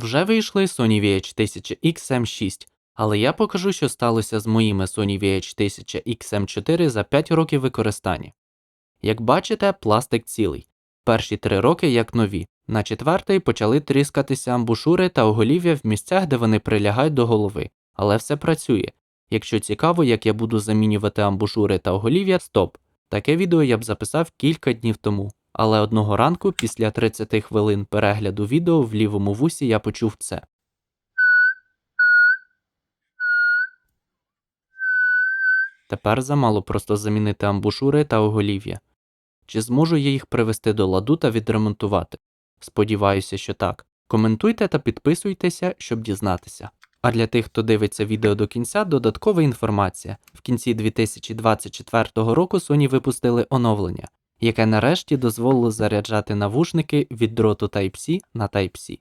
Вже вийшли Sony VH1000 XM6, але я покажу, що сталося з моїми Sony VH1000 XM4 за 5 років використання. Як бачите, пластик цілий. Перші три роки як нові. На четвертий почали тріскатися амбушури та оголів'я в місцях, де вони прилягають до голови, але все працює. Якщо цікаво, як я буду замінювати амбушури та оголів'я, стоп. Таке відео я б записав кілька днів тому. Але одного ранку, після 30 хвилин перегляду відео в лівому вусі я почув це. Тепер замало просто замінити амбушури та оголів'я. Чи зможу я їх привести до ладу та відремонтувати? Сподіваюся, що так. Коментуйте та підписуйтеся, щоб дізнатися. А для тих, хто дивиться відео до кінця, додаткова інформація. В кінці 2024 року Sony випустили оновлення, яке нарешті дозволило заряджати навушники від дроту Type-C на Type-C.